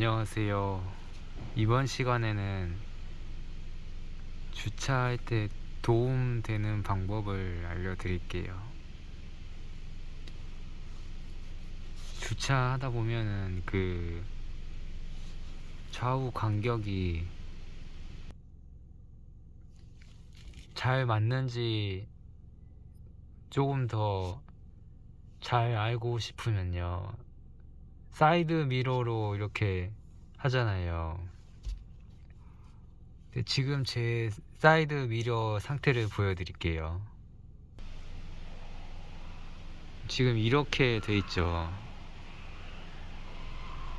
안녕하세요. 이번 시간에는 주차할 때 도움되는 방법을 알려드릴게요. 주차하다 보면은 그 좌우 간격이 잘 맞는지 조금 더 잘 알고 싶으면요. 사이드 미러로 이렇게 하잖아요. 지금 제 사이드 미러 상태를 보여드릴게요. 지금 이렇게 돼 있죠.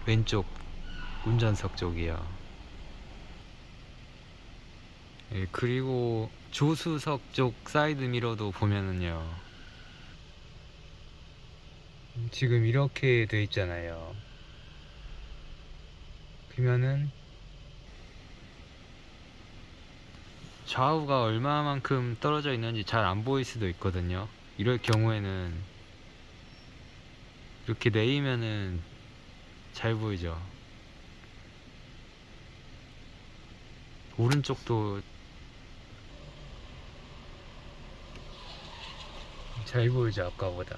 왼쪽 운전석 쪽이요. 예, 그리고 조수석 쪽 사이드 미러도 보면은요. 지금 이렇게 돼 있잖아요. 그러면은 좌우가 얼마만큼 떨어져 있는지 잘 안 보일 수도 있거든요. 이럴 경우에는 이렇게 내리면은 잘 보이죠. 오른쪽도 잘 보이죠 아까보다.